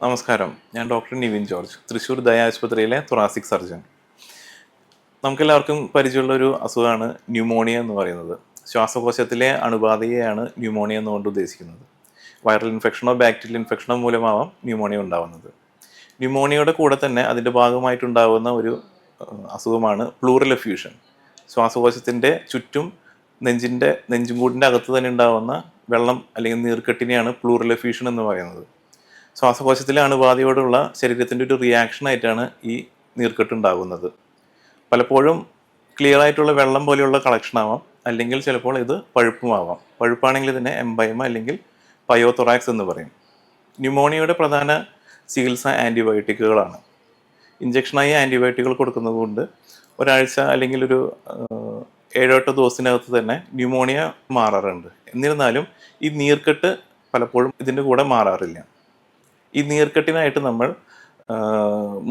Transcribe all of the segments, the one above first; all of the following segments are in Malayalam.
നമസ്കാരം. ഞാൻ ഡോക്ടർ നിവിൻ ജോർജ് തൃശ്ശൂർ ദയ ആശുപത്രിയിലെ തൊറാസിക് സർജൻ നമുക്കെല്ലാവർക്കും പരിചയമുള്ള ഒരു അസുഖമാണ് ന്യൂമോണിയ എന്ന് പറയുന്നത്. ശ്വാസകോശത്തിലെ അണുബാധയെയാണ് ന്യൂമോണിയ എന്നുകൊണ്ട് ഉദ്ദേശിക്കുന്നത്. വൈറൽ ഇൻഫെക്ഷനോ ബാക്ടീരിയൽ ഇൻഫെക്ഷനോ മൂലമാവാം ന്യൂമോണിയ ഉണ്ടാവുന്നത്. ന്യൂമോണിയയുടെ കൂടെ തന്നെ അതിന്റെ ഭാഗമായിട്ടുണ്ടാകുന്ന ഒരു അസുഖമാണ് പ്ലൂറൽ എഫ്യൂഷൻ ശ്വാസകോശത്തിന്റെ ചുറ്റും നെഞ്ചിന്റെ നെഞ്ചും കൂടിന്റെ അകത്ത് തന്നെ ഉണ്ടാകുന്ന വെള്ളം അല്ലെങ്കിൽ നീർക്കെട്ടിനെയാണ് പ്ലൂറൽ എഫ്യൂഷൻ എന്ന് പറയുന്നത്. ശ്വാസകോശത്തിലെ അണുബാധയോടുള്ള ശരീരത്തിന്റെ ഒരു റിയാക്ഷൻ ആയിട്ടാണ് ഈ നീർക്കെട്ട് ഉണ്ടാകുന്നത്. പലപ്പോഴും ക്ലിയർ ആയിട്ടുള്ള വെള്ളം പോലെയുള്ള കളക്ഷൻ ആവാം അല്ലെങ്കിൽ ചിലപ്പോൾ ഇത് പഴുപ്പുമാവാം പഴുപ്പാണെങ്കിൽ ഇതിനെ എംബൈമ അല്ലെങ്കിൽ പയോതൊറാക്സ് എന്ന് പറയും. ന്യൂമോണിയയുടെ പ്രധാന ചികിത്സ ആന്റിബയോട്ടിക്കുകളാണ് ഇഞ്ചക്ഷനായി ആന്റിബയോട്ടിക്കുകൾ കൊടുക്കുന്നതുകൊണ്ട് ഒരാഴ്ച അല്ലെങ്കിൽ ഒരു ആഹ്, ഏഴോ എട്ടോ ദിവസത്തിനകത്ത് തന്നെ ന്യൂമോണിയ മാറാറുണ്ട്. എന്നിരുന്നാലും ഈ നീർക്കെട്ട് പലപ്പോഴും ഇതിന്റെ കൂടെ മാറാറില്ല. ഈ നീർക്കെട്ടിനായിട്ട് നമ്മൾ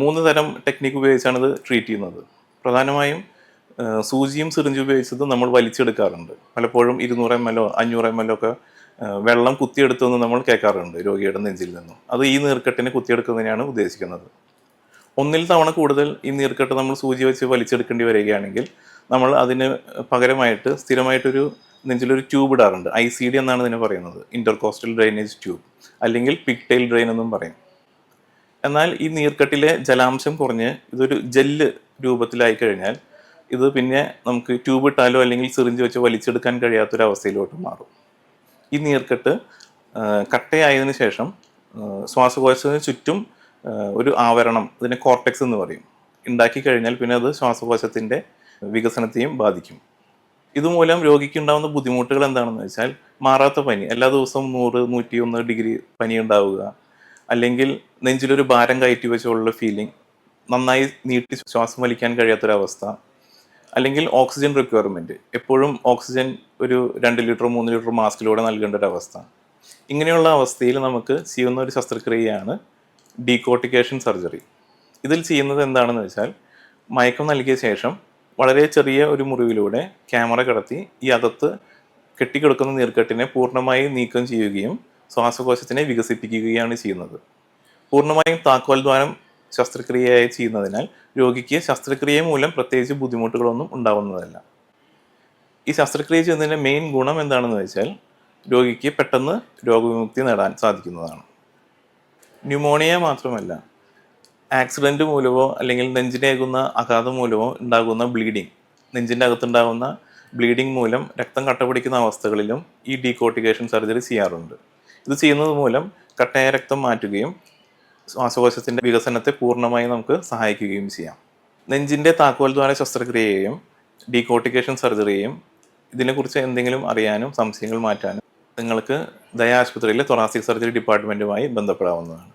മൂന്ന് തരം ടെക്നിക്ക് ഉപയോഗിച്ചാണ് ഇത് ട്രീറ്റ് ചെയ്യുന്നത്. പ്രധാനമായും സൂചിയും സിറിഞ്ചും ഉപയോഗിച്ചത് നമ്മൾ വലിച്ചെടുക്കാറുണ്ട്. പലപ്പോഴും ഇരുന്നൂറ് എം എല്ലോ അഞ്ഞൂറ് എം എല്ലോ ഒക്കെ വെള്ളം കുത്തിയെടുത്തെന്ന് നമ്മൾ കേൾക്കാറുണ്ട് രോഗിയുടെ നെഞ്ചിൽ നിന്നും. അത് ഈ നീർക്കെട്ടിനെ കുത്തിയെടുക്കുന്നതിനാണ് ഉദ്ദേശിക്കുന്നത്. ഒന്നിൽ തവണ കൂടുതൽ ഈ നീർക്കെട്ട് നമ്മൾ സൂചി വെച്ച് വലിച്ചെടുക്കേണ്ടി വരികയാണെങ്കിൽ നമ്മൾ അതിന് പകരമായിട്ട് സ്ഥിരമായിട്ടൊരു നെഞ്ചിലൊരു ട്യൂബ് ഇടാറുണ്ട്. ഐ സി ഡി എന്നാണ് ഇതിനെ പറയുന്നത്. ഇന്റർകോസ്റ്റൽ ഡ്രെയിനേജ് ട്യൂബ് അല്ലെങ്കിൽ പിക്ടെയിൽ ഡ്രെയിൻ എന്നും പറയും. എന്നാൽ ഈ നീർക്കട്ടിലെ ജലാംശം കുറഞ്ഞ് ഇതൊരു ജെല്ല് രൂപത്തിലായി കഴിഞ്ഞാൽ ഇത് പിന്നെ നമുക്ക് ട്യൂബ് ഇട്ടാലോ അല്ലെങ്കിൽ സിറിഞ്ച് വെച്ച് വലിച്ചെടുക്കാൻ കഴിയാത്തൊരവസ്ഥയിലോട്ട് മാറും. ഈ നീർക്കെട്ട് കട്ടയായതിനു ശേഷം ശ്വാസകോശത്തിന് ചുറ്റും ഒരു ആവരണം ഇതിനെ കോർട്ടെക്സ് എന്ന് പറയും. ഉണ്ടാക്കി കഴിഞ്ഞാൽ പിന്നെ അത് ശ്വാസകോശത്തിന്റെ വികസനത്തെയും ബാധിക്കും. ഇതുമൂലം രോഗിക്ക് ഉണ്ടാകുന്ന ബുദ്ധിമുട്ടുകൾ എന്താണെന്ന് വെച്ചാൽ മാറാത്ത പനി. എല്ലാ ദിവസവും നൂറ് നൂറ്റി ഒന്ന് ഡിഗ്രി പനി ഉണ്ടാവുക. അല്ലെങ്കിൽ നെഞ്ചിലൊരു ഭാരം കയറ്റി വെച്ചുള്ള ഫീലിംഗ് നന്നായി നീട്ടി ശ്വാസം വലിക്കാൻ കഴിയാത്തൊരവസ്ഥ. അല്ലെങ്കിൽ ഓക്സിജൻ റിക്വയർമെന്റ് എപ്പോഴും ഓക്സിജൻ ഒരു രണ്ട് ലിറ്റർ മൂന്ന് ലിറ്റർ മാസ്കിലൂടെ നൽകേണ്ട ഒരു അവസ്ഥ ഇങ്ങനെയുള്ള അവസ്ഥയിൽ നമുക്ക് ചെയ്യുന്ന ഒരു ശസ്ത്രക്രിയയാണ് ഡീകോട്ടിക്കേഷൻ സർജറി ഇതിൽ ചെയ്യുന്നത് എന്താണെന്ന് വെച്ചാൽ മയക്കം നൽകിയ ശേഷം വളരെ ചെറിയ ഒരു മുറിവിലൂടെ ക്യാമറ കടത്തി ഈ അകത്ത് കെട്ടിക്കിടക്കുന്ന നീർക്കെട്ടിനെ പൂർണമായും നീക്കം ചെയ്യുകയും ശ്വാസകോശത്തിനെ വികസിപ്പിക്കുകയാണ് ചെയ്യുന്നത്. പൂർണമായും താക്കോൽ ദ്വാരം ശസ്ത്രക്രിയയായി ചെയ്യുന്നതിനാൽ രോഗിക്ക് ശസ്ത്രക്രിയ മൂലം പ്രത്യേകിച്ച് ബുദ്ധിമുട്ടുകളൊന്നും ഉണ്ടാവുന്നതല്ല. ഈ ശസ്ത്രക്രിയ ചെയ്യുന്നതിന്റെ മെയിൻ ഗുണം എന്താണെന്ന് വെച്ചാൽ രോഗിക്ക് പെട്ടെന്ന് രോഗവിമുക്തി നേടാൻ സാധിക്കുന്നതാണ്. ന്യൂമോണിയ മാത്രമല്ല ആക്സിഡന്റ് മൂലമോ അല്ലെങ്കിൽ നെഞ്ചിനേകുന്ന ആഘാതം മൂലമോ ഉണ്ടാകുന്ന ബ്ലീഡിങ്. നെഞ്ചിന്റെ അകത്തുണ്ടാകുന്ന ബ്ലീഡിങ് മൂലം രക്തം കട്ട പിടിക്കുന്ന അവസ്ഥകളിലും ഈ ഡീകോട്ടിക്കേഷൻ സർജറി ചെയ്യാറുണ്ട്. ഇത് ചെയ്യുന്നത് മൂലം കട്ടയായ രക്തം മാറ്റുകയും ശ്വാസകോശത്തിന്റെ വികസനത്തെ പൂർണമായി നമുക്ക് സഹായിക്കുകയും ചെയ്യാം. നെഞ്ചിന്റെ താക്കോൽ ദ്വാര ശസ്ത്രക്രിയയെയും ഡീകോട്ടിക്കേഷൻ സർജറിയെയും ഇതിനെക്കുറിച്ച് എന്തെങ്കിലും അറിയാനും സംശയങ്ങൾ മാറ്റാനും നിങ്ങൾക്ക് ദയ ആശുപത്രിയിലെ തൊറാസിക് സർജറി ഡിപ്പാർട്ട്മെന്റുമായി ബന്ധപ്പെടാവുന്നതാണ്.